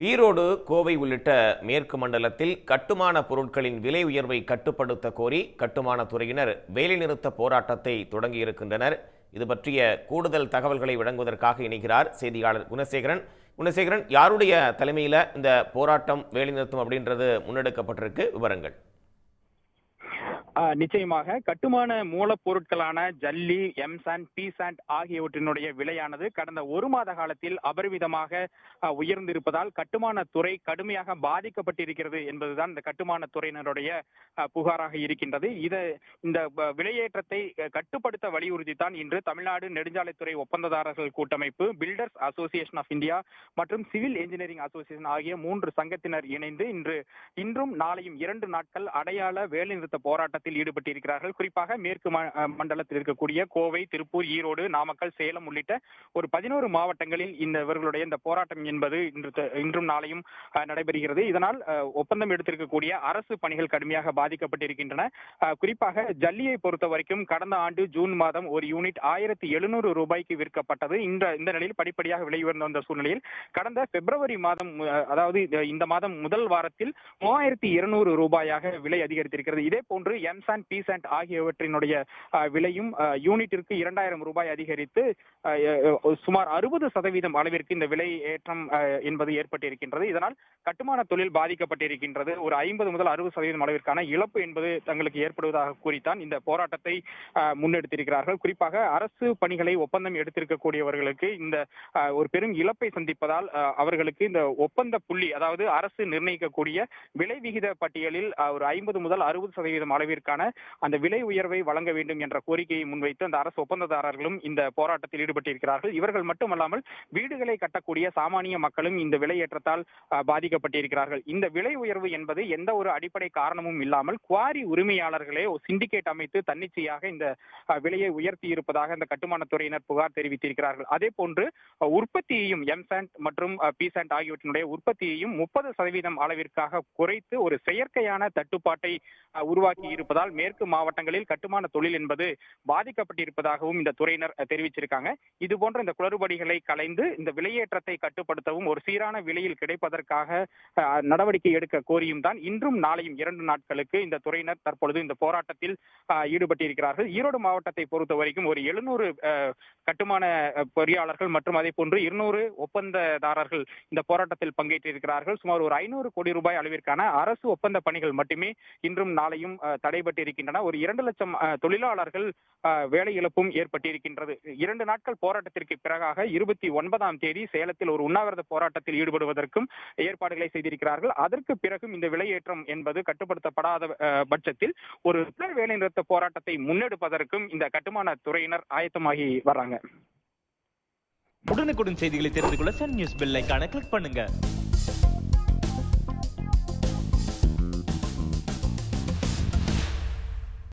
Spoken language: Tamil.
ஈரோடு கோவை உள்ளிட்ட மேற்கு மண்டலத்தில் கட்டுமான பொருட்களின் விலை உயர்வை கட்டுப்படுத்த கோரி கட்டுமான துறையினர் வேலைநிறுத்த போராட்டத்தை தொடங்கியிருக்கின்றனர். இது பற்றிய கூடுதல் தகவல்களை வழங்குவதற்காக இணைகிறார் செய்தியாளர் குணசேகரன். குணசேகரன் யாருடைய தலைமையில் இந்த போராட்டம் வேலைநிறுத்தம் அப்படின்றது முன்னெடுக்கப்பட்டிருக்கு? விவரங்கள். நிச்சயமாக கட்டுமான மூலப்பொருட்களான ஜல்லி எம்சாண்ட் பீசாண்ட் ஆகியவற்றினுடைய விலையானது கடந்த ஒரு மாத காலத்தில் அபரிவிதமாக உயர்ந்திருப்பதால் கட்டுமான துறை கடுமையாக பாதிக்கப்பட்டிருக்கிறது என்பதுதான் இந்த கட்டுமான துறையினருடைய புகாராக இருக்கின்றது. இதை இந்த விலையேற்றத்தை கட்டுப்படுத்த வலியுறுத்தி தான் இன்று தமிழ்நாடு நெடுஞ்சாலைத்துறை ஒப்பந்ததாரர்கள் கூட்டமைப்பு பில்டர்ஸ் அசோசியேஷன் ஆஃப் இந்தியா மற்றும் சிவில் இன்ஜினியரிங் அசோசியேஷன் ஆகிய மூன்று சங்கத்தினர் இணைந்து இன்று இன்றும் நாளையும் இரண்டு நாட்கள் அடையாள வேலைநிறுத்த போராட்டத்தில் போராட்டத்தில் ஈடுபட்டிருக்கிறார்கள். குறிப்பாக மேற்கு மண்டலத்தில் இருக்கக்கூடிய கோவை திருப்பூர் ஈரோடு நாமக்கல் சேலம் உள்ளிட்ட ஒரு பதினோரு மாவட்டங்களில் இந்த இவர்களுடைய இந்த போராட்டம் என்பது இன்று இன்றும் நாளையும் நடைபெறுகிறது. இதனால் ஒப்பந்தம் எடுத்திருக்கக்கூடிய அரசு பணிகள் கடுமையாக பாதிக்கப்பட்டிருக்கின்றன. குறிப்பாக ஜல்லியை பொறுத்த வரைக்கும் கடந்த ஆண்டு ஜூன் மாதம் ஒரு யூனிட் ஆயிரத்தி எழுநூறு ரூபாய்க்கு விற்கப்பட்டது. இந்த இந்த நிலையில் படிப்படியாக விலை உயர்ந்து வந்த சூழ்நிலையில் கடந்த பிப்ரவரி மாதம் அதாவது இந்த- இந்த மாதம் முதல் வாரத்தில் மூவாயிரத்தி இருநூறு ரூபாயாக விலை அதிகரித்திருக்கிறது. இதே போன்று எம்சாண்ட் பீசாண்ட் ஆகியவற்றினுடைய விலையும் யூனிட்டிற்கு இரண்டாயிரம் ரூபாய் அதிகரித்து சுமார் அறுபது சதவீதம் அளவிற்கு இந்த விலை ஏற்றம் என்பது ஏற்பட்டிருக்கின்றது. இதனால் கட்டுமான தொழில் பாதிக்கப்பட்டிருக்கின்றது. ஒரு ஐம்பது முதல் அறுபது சதவீதம் அளவிற்கான இழப்பு என்பது தங்களுக்கு ஏற்படுவதாக கூறித்தான் இந்த போராட்டத்தை முன்னெடுத்திருக்கிறார்கள். குறிப்பாக அரசு பணிகளை ஒப்பந்தம் எடுத்திருக்கக்கூடியவர்களுக்கு இந்த ஒரு பெரும் இழப்பை சந்திப்பதால் அவர்களுக்கு இந்த ஒப்பந்த புள்ளி அதாவது அரசு நிர்ணயிக்கக்கூடிய விலை விகித பட்டியலில் ஒரு ஐம்பது முதல் அறுபது சதவீதம் அளவிற்கு அளவிற்கான அந்த விலை உயர்வை வழங்க வேண்டும் என்ற கோரிக்கையை முன்வைத்து அந்த அரசு ஒப்பந்ததாரர்களும் இந்த போராட்டத்தில் ஈடுபட்டிருக்கிறார்கள். இவர்கள் மட்டுமல்லாமல் வீடுகளை கட்டக்கூடிய சாமானிய மக்களும் இந்த விலையேற்றத்தால் பாதிக்கப்பட்டிருக்கிறார்கள். இந்த விலை உயர்வு என்பது எந்த ஒரு அடிப்படை காரணமும் இல்லாமல் குவாரி உரிமையாளர்களே சிண்டிகேட் அமைத்து தன்னிச்சையாக இந்த விலையை உயர்த்தி இருப்பதாக இந்த கட்டுமானத்துறையினர் புகார் தெரிவித்திருக்கிறார்கள். அதே போன்று உற்பத்தியையும் எம்சாண்ட் மற்றும் பிசாண்ட் ஆகியவற்றினுடைய உற்பத்தியையும் முப்பது சதவீதம் அளவிற்காக குறைத்து ஒரு செயற்கையான தட்டுப்பாட்டை உருவாக்கி உருவாக்கி இருப்பதால் மேற்கு மாவட்டங்களில் கட்டுமான தொழில் என்பது பாதிக்கப்பட்டிருப்பதாகவும் இந்த துறையினர் தெரிவிச்சிருக்காங்க. இதுபோன்ற இந்த குளறுபடிகளை கலைந்து இந்த விலையேற்றத்தை கட்டுப்படுத்தவும் ஒரு சீரான விலையில் கிடைப்பதற்காக நடவடிக்கை எடுக்க கோரியும் தான் இன்றும் நாளையும் இரண்டு நாட்களுக்கு இந்த துறையினர் தற்பொழுது இந்த போராட்டத்தில் ஈடுபட்டிருக்கிறார்கள். ஈரோடு மாவட்டத்தை பொறுத்த வரைக்கும் ஒரு எழுநூறு கட்டுமான பொறியாளர்கள் மற்றும் அதே போன்று இருநூறு ஒப்பந்ததாரர்கள் இந்த போராட்டத்தில் பங்கேற்றிருக்கிறார்கள். சுமார் ஒரு ஐநூறு கோடி ரூபாய் அளவிற்கான அரசு ஒப்பந்த பணிகள் மட்டுமே இன்றும் நாளையும் தடை நடைபெற்றிருக்கின்றன. ஒரு இரண்டு லட்சம் தொழிலாளர்கள் வேலை இழப்பும் ஏற்பட்டிருக்கின்றது. இரண்டு நாட்கள் போராட்டத்திற்கு பிறகாக இருபத்தி ஒன்பதாம் தேதி சேலத்தில் ஒரு உண்ணாவிரத போராட்டத்தில் ஈடுபடுவதற்கும் ஏற்பாடுகளை செய்திருக்கிறார்கள். அதற்கு பிறகும் இந்த விலையேற்றம் என்பது கட்டுப்படுத்தப்படாத பட்சத்தில் ஒரு தொடர் வேலைநிறுத்த போராட்டத்தை முன்னெடுப்பதற்கும் இந்த கட்டுமான துறையினர் ஆயத்தமாகி வர்றாங்க. உடனுக்குடன் செய்திகளை தெரிந்து கொள்ள சன் நியூஸ் பெல்லைக்கான கிளிக் பண்ணுங்க.